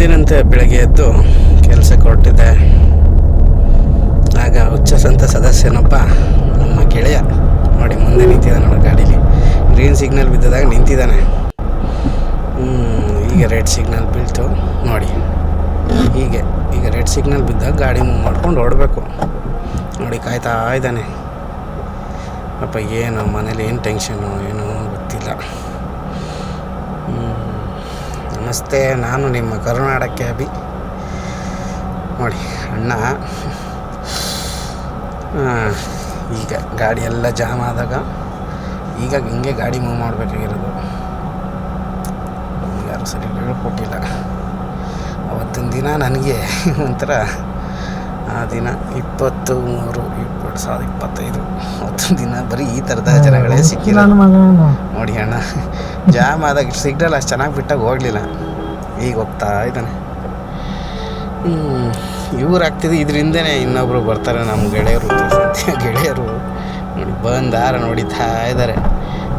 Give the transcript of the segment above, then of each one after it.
ಎಂದಿನಂತೆ ಬೆಳಗ್ಗೆ ಎದ್ದು ಕೆಲಸಕ್ಕೆ ಕೊಟ್ಟಿದ್ದೆ. ಆಗ ಹುಚ್ಚ ಸಂತ ಸದಸ್ಯನೊಬ್ಬ ನಮ್ಮ ಗೆಳೆಯ ನೋಡಿ ಮುಂದೆ ನಿಂತಿದ್ದಾನೆ ನೋಡಿ ಗಾಡೀಲಿ. ಗ್ರೀನ್ ಸಿಗ್ನಲ್ ಬಿದ್ದಾಗ ನಿಂತಿದ್ದಾನೆ. ಈಗ ರೆಡ್ ಸಿಗ್ನಲ್ ಬೀಳ್ತು. ನೋಡಿ, ಹೀಗೆ, ಈಗ ರೆಡ್ ಸಿಗ್ನಲ್ ಬಿದ್ದಾಗ ಗಾಡಿ ಮೂವ್ ಮಾಡ್ಕೊಂಡು ಓಡಬೇಕು. ನೋಡಿ ಕಾಯ್ತಾ ಇದ್ದಾನೆ. ಅಪ್ಪ ಏನು, ಮನೇಲಿ ಏನು ಟೆನ್ಷನು ಏನೋ ಗೊತ್ತಿಲ್ಲ. ನಮಸ್ತೆ, ನಾನು ನಿಮ್ಮ ಕರ್ನಾಟಕ ಅಭಿ. ನೋಡಿ, ಅಣ್ಣ. ಈಗ ಗಾಡಿ ಎಲ್ಲ ಜಾಮ್ ಆದಾಗ ಈಗ ಹಿಂಗೆ ಗಾಡಿ ಮೂವ್ ಮಾಡಬೇಕಾಗಿರೋದು. ಯಾರು ಸರಿ ಹೇಳ್ಕೊಟ್ಟಿಲ್ಲ. ಅವತ್ತಿನ ದಿನ ನನಗೆ ಒಂಥರ ಆ ದಿನ ಇಪ್ಪತ್ತು ಮೂರು ಎರಡು ಸಾವಿರದ ಇಪ್ಪತ್ತೈದು. ಮತ್ತೊಂದು ದಿನ ಬರೀ ಈ ಥರದ ಜನಗಳೇ ಸಿಕ್ಕಿಲ್ಲ ನೋಡಿ ಅಣ್ಣ ಜಾಮ್ ಆದಾಗ ಸಿಗ್ನಲ್ ಅಷ್ಟು ಚೆನ್ನಾಗಿ ಬಿಟ್ಟಾಗ ಹೋಗಲಿಲ್ಲ. ಈಗ ಹೋಗ್ತಾ ಇದ್ದಾನೆ. ಇವ್ರು ಆಗ್ತಿದೆ ಇದರಿಂದನೇ ಇನ್ನೊಬ್ರು ಬರ್ತಾರೆ ನಮ್ಮ ಗೆಳೆಯರು. ಸದ್ಯ ಗೆಳೆಯರು ನೋಡಿ ಬಂದಾರ ನೋಡಿತಾ ಇದ್ದಾರೆ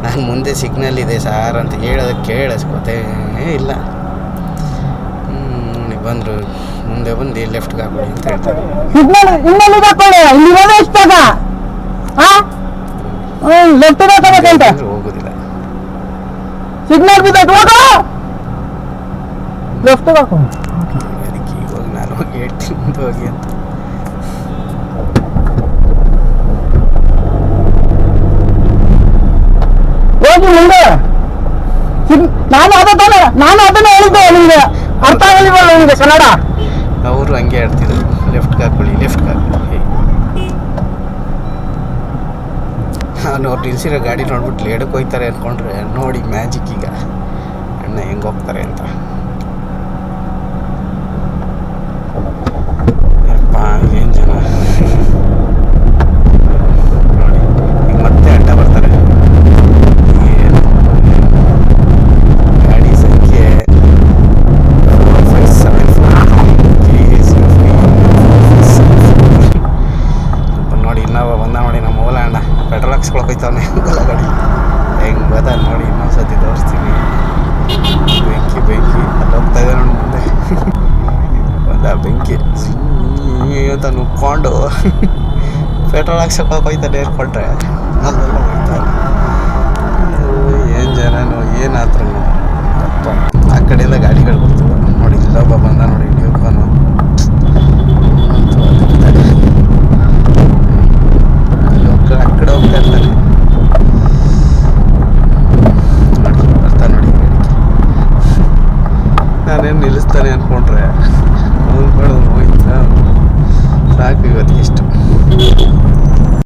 ನಾನು ಮುಂದೆ ಸಿಗ್ನಲ್ ಇದೆ ಸಾರ್ ಅಂತ ಹೇಳೋದಕ್ಕೆ ಕೇಳಿಸ್ಕೊತೇ ಇಲ್ಲ. ಬಂದರು ಮುಂದೆ ಬಂದು ಲೆಫ್ಟ್ಗೆ ಹಾಕೊಳ್ಳಿ ಅಂತ ಹೇಳ್ತಾರೆ. ಸಿಗ್ನಲ್ ಇನ್ನೆಲ್ಲಿ ಹಾಕೊಳ್ಳಿ ಇಲ್ಲಿ ಹೋದ್ರೆ ಎಷ್ಟಾಗ? ಹಾ ಹ್ಮ್ ಲೆಫ್ಟ್ ಹಾಕೋಬೇಕಂತ ಅಂದ್ರೆ ಹೋಗೋದಿಲ್ಲ. ಸಿಗ್ನಲ್ ಬಿದ್ದೈತೆ ಹೋಗು! ಲೆಫ್ಟ್ ಹಾಕೋ. ಅದಕ್ಕೆ ಈಗ ಹೋಗಿ ನಾನು ಹೋಗಿ ಹೇಳ್ತೀನಿ ಮುಂದೆ ಹೋಗಿ ಅಂತ. ಹೋಗಿ ಮುಂದೆ. ಸಿಗ್- ನಾನು ಅದೇ ತಾನೆ ನಾನು ಅದನ್ನ ಹೇಳಿದ್ದೆ ನಿಮ್ಗೆ. ಅವರು ಹಂಗೆ ಆಡ್ತಿದ್ರು ಲೆಫ್ಟ್ ಹಾಕೊಳ್ಳಿ ಲೆಫ್ಟ್ ಹಾಕೊಳ್ಳಿ ನಾನು ಅವ್ರು ನಿಲ್ಸಿರೋ ಗಾಡಿ ನೋಡ್ಬಿಟ್ಟು ಲೇಡಕ್ಕೆ ಹೋಗ್ತಾರೆ ಅಂದ್ಕೊಂಡ್ರೆ ನೋಡಿ ಮ್ಯಾಜಿಕ್ ಈಗ. ಅಣ್ಣ ಹೆಂಗೆ ಹೋಗ್ತಾರೆ ಅಂತ. ಪೆಟ್ರೋಲ್ ಹಾಕ್ಸ್ಕೊಳಕ್ ಹೋಯ್ತವನೆ ಓಲಾ ಗಾಡಿ ಹೆಂಗೆ ಬದ ನೋಡಿ ಇನ್ನೊಂದ್ಸತಿ ತೋರಿಸ್ತೀನಿ ಬೆಂಕಿ ಬೆಂಕಿ ಅಲ್ಲಿ ಹೋಗ್ತಾ ಇದೆ ನೋಡಿ ಮುಂದೆ ಬಂದ ಬೆಂಕಿ ಅಂತ ನುಕ್ಕೊಂಡು ಪೆಟ್ರೋಲ್ ಹಾಕ್ಸಕ್ಕೆ ಹೋಯ್ತಾನೆ ಏರ್ಕೊಂಡ್ರೆ ಅಲ್ಲೆಲ್ಲ ಹೋಗ್ತಾರೆ ಏನು ಜನನು ಏನಾದ್ರೂ ಆ ಕಡೆಯಿಂದ ಗಾಡಿಗಳು ಬರ್ತವೆ ನೋಡಿ ಇಲ್ಲೊಬ್ಬ ಬಂದ